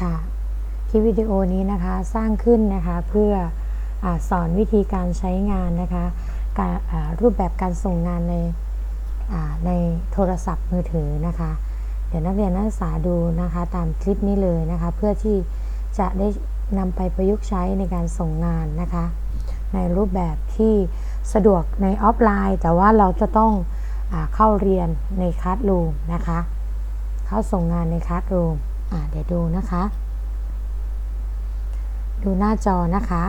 ค่ะคลิปวิดีโอนี้นะคะสร้างขึ้นนะคะเพื่ออสอนวิธีการใช้งานนะคะการรูปแบบการส่งงานในในโทรศัพท์มือถือนะคะ เดี๋ยวนักเรียนนักศึกษาดูนะคะตามคลิปนี้เลยนะคะ เพื่อที่จะได้นำไปประยุกต์ใช้ในการส่งงานนะคะ ในรูปแบบที่สะดวกในออฟไลน์ แต่ว่าเราจะต้องอเข้าเรียนในคลาสรูมนะคะ เข้าส่งงานในคลาสรูม อ่าเดี๋ยวดูนะคะ ดูหน้าจอนะคะ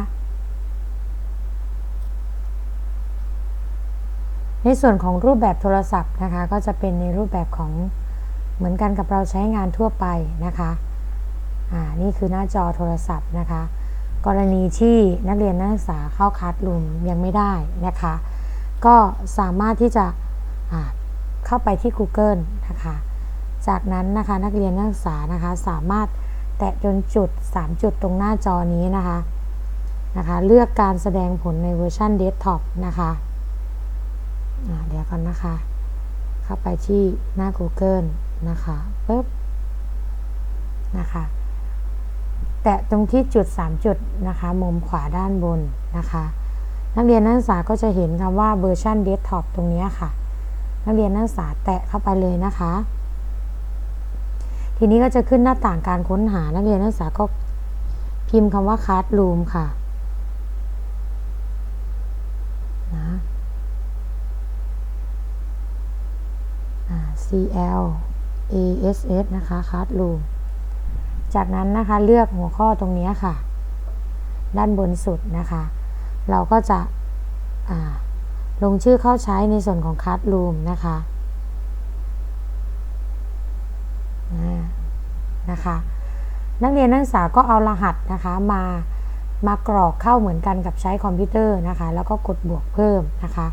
ในส่วนของรูปแบบโทรศัพท์นะคะ ก็จะเป็นในรูปแบบของเหมือนกันกับเราใช้งานทั่วไปนะคะอ่านี่คือหน้าจอโทรศัพท์นะคะ กรณีที่นักเรียนนักศึกษาเข้าคัดลุมยังไม่ได้นะคะ ก็สามารถที่จะเข้าไปที่ Google นะคะ จากนั้นนะคะนักเรียนนักศึกษานะคะสามารถแตะจนจุด 3 จุดตรงหน้าจอนี้นะคะนะคะ เลือกการแสดงผลในเวอร์ชันเดสก์ท็อปนะคะเดี๋ยวก่อนนะคะ เข้าไปที่หน้า Google นะคะปึ๊บนะคะแตะตรงที่จุด 3 จุดนะคะมุมขวาด้านบนนะคะนักเรียนนักศึกษาก็จะเห็นคำว่าเวอร์ชันเดสก์ท็อปตรงนี้ค่ะ นักเรียนนักศึกษาแตะเข้าไปเลยนะคะ ทีนี้ก็จะขึ้นหน้าต่างการค้นหานักเรียนนักศึกษาก็พิมพ์คำว่า classroom ค่ะนะ CL ASS นะคะ classroom จากนั้นนะคะเลือกหัวข้อตรงนี้ค่ะ ด้านบนสุดนะคะ เราก็จะลงชื่อเข้าใช้ในส่วนของ classroom นะคะ นะคะ นักเรียนนักศึกษาก็เอารหัสนะคะมามากรอกเข้าเหมือนกันกับใช้คอมพิวเตอร์นะคะ แล้วก็กดบวกเพิ่มนะคะ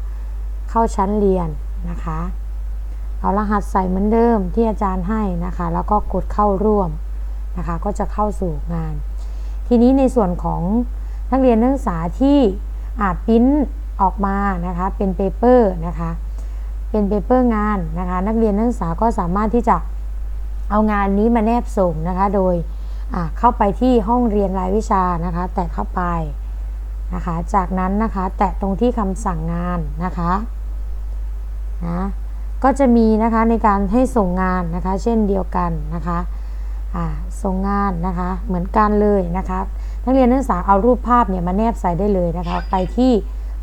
เข้าชั้นเรียนนะคะ เอารหัสใส่เหมือนเดิมที่อาจารย์ให้นะคะ แล้วก็กดเข้าร่วมนะคะ ก็จะเข้าสู่งาน ทีนี้ในส่วนของนักเรียนนักศึกษาที่อาจพิมพ์ออกมานะคะเป็นเปเปอร์นะคะ เป็นเปเปอร์งานนะคะ นักเรียนนักศึกษาก็สามารถที่จะ เอางานนี้มาแนบส่งนะคะ โดยเข้าไปที่ห้องเรียนรายวิชานะคะ แตะเข้าไปนะคะ จากนั้นนะคะแตะตรงที่คำสั่งงานนะคะนะก็จะมีนะคะในการให้ส่งงานนะคะ เช่นเดียวกันนะคะส่งงานนะคะเหมือนกันเลยนะคะนักเรียนนักศึกษาเอารูปภาพเนี่ยมาแนบใส่ได้เลยนะคะ ไปที่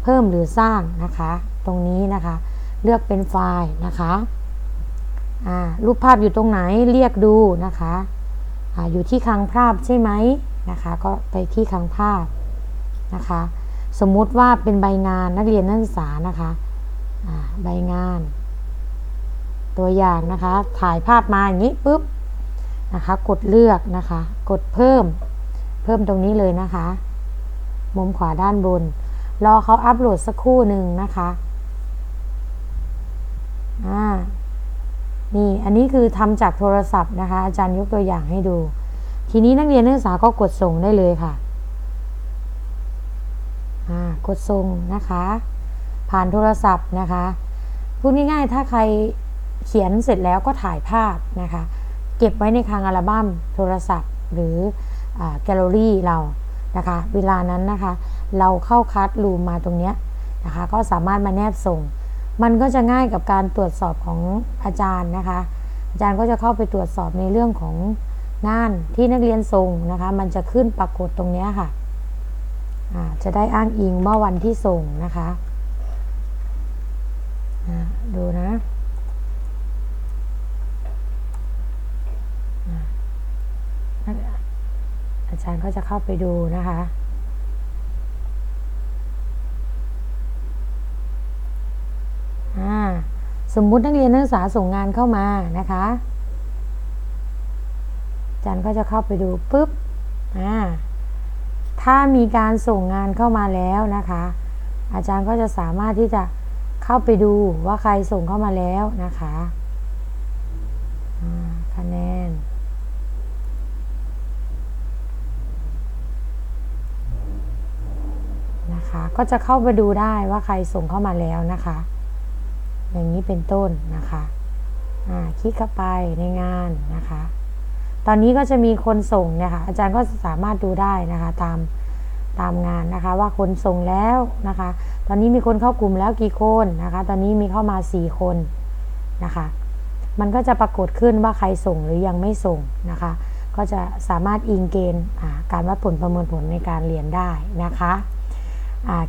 เพิ่มหรือสร้างนะคะ ตรงนี้นะคะ เลือกเป็นไฟล์นะคะ รูปภาพอยู่ตรงไหนเรียกดูนะคะออยู่ที่คลังภาพใช่ไหมนะคะ ก็ไปที่คลังภาพนะคะ สมมุติว่าเป็นใบงานนักเรียนนักศึกษานะคะใบงาน ตัวอย่างนะคะ ถ่ายภาพมาอย่างนี้ปุ๊บนะคะ กดเลือกนะคะ กดเพิ่ม เพิ่มตรงนี้เลยนะคะ มุมขวาด้านบน รอเขาอัปโหลดสักครู่หนึ่งนะคะ อ่า นี่อันนี้คือทำจากโทรศัพท์นะคะ อาจารย์ยกตัวอย่างให้ดู ทีนี้นักเรียนนักศึกษาก็กดส่งได้เลยค่ะกดส่งนะคะ ผ่านโทรศัพท์นะคะพูดง่ายๆ ถ้าใครเขียนเสร็จแล้วก็ถ่ายภาพนะคะ เก็บไว้ในคลังอัลบั้มโทรศัพท์หรือแกลเลอรี่เรานะคะ เวลานั้นนะคะ เราเข้าคัดรูมมาตรงนี้นะคะ ก็สามารถมาแนบส่ง มันก็จะง่ายกับการตรวจสอบของอาจารย์นะคะ อาจารย์ก็จะเข้าไปตรวจสอบในเรื่องของงานที่นักเรียนส่งนะคะ มันจะขึ้นปรากฏตรงนี้ค่ะจะได้อ้างอิงว่าวันที่ส่งนะคะดูนะอาจารย์ก็จะเข้าไปดูนะคะ สมมุตินักเรียนนักศึกษาส่งงานเข้ามานะคะอาจารย์ก็จะเข้าไปดูปุ๊บอ่าถ้ามีการส่งงานเข้ามาแล้วนะคะ อาจารย์ก็จะสามารถที่จะเข้าไปดูว่าใครส่งเข้ามาแล้วนะคะคะแนน นะคะ ก็จะเข้าไปดูได้ว่าใครส่งเข้ามาแล้วนะคะ อย่างนี้เป็นต้นนะคะคลิกเข้าไปในงานนะคะ ตอนนี้ก็จะมีคนส่งเนี่ยค่ะอาจารย์ก็สามารถดูได้นะคะตามตามงานนะคะว่าคนส่งแล้วนะคะ ตอนนี้มีคนเข้ากลุ่มแล้วกี่คนนะคะ ตอนนี้มีเข้ามา 4 คนนะคะ มันก็จะปรากฏขึ้นว่าใครส่งหรือยังไม่ส่งนะคะ ก็จะสามารถอิงเกณฑ์การวัดผลประเมินผลในการเรียนได้นะคะ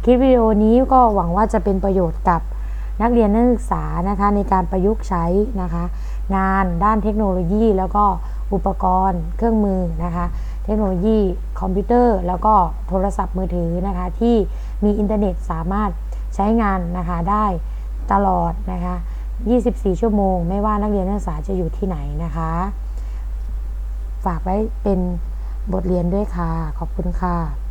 คลิปวิดีโอนี้ก็หวังว่าจะเป็นประโยชน์กับ นักเรียนนักศึกษานะคะในการประยุกต์ใช้นะคะงานด้านเทคโนโลยี แล้วก็อุปกรณ์เครื่องมือนะคะเทคโนโลยีคอมพิวเตอร์ แล้วก็โทรศัพท์มือถือนะคะที่มีอินเทอร์เน็ตสามารถใช้งานนะคะได้ตลอดนะคะ 24 ชั่วโมง ไม่ว่านักเรียนนักศึกษาจะอยู่ที่ไหนนะคะ ฝากไว้เป็นบทเรียนด้วยค่ะ ขอบคุณค่ะ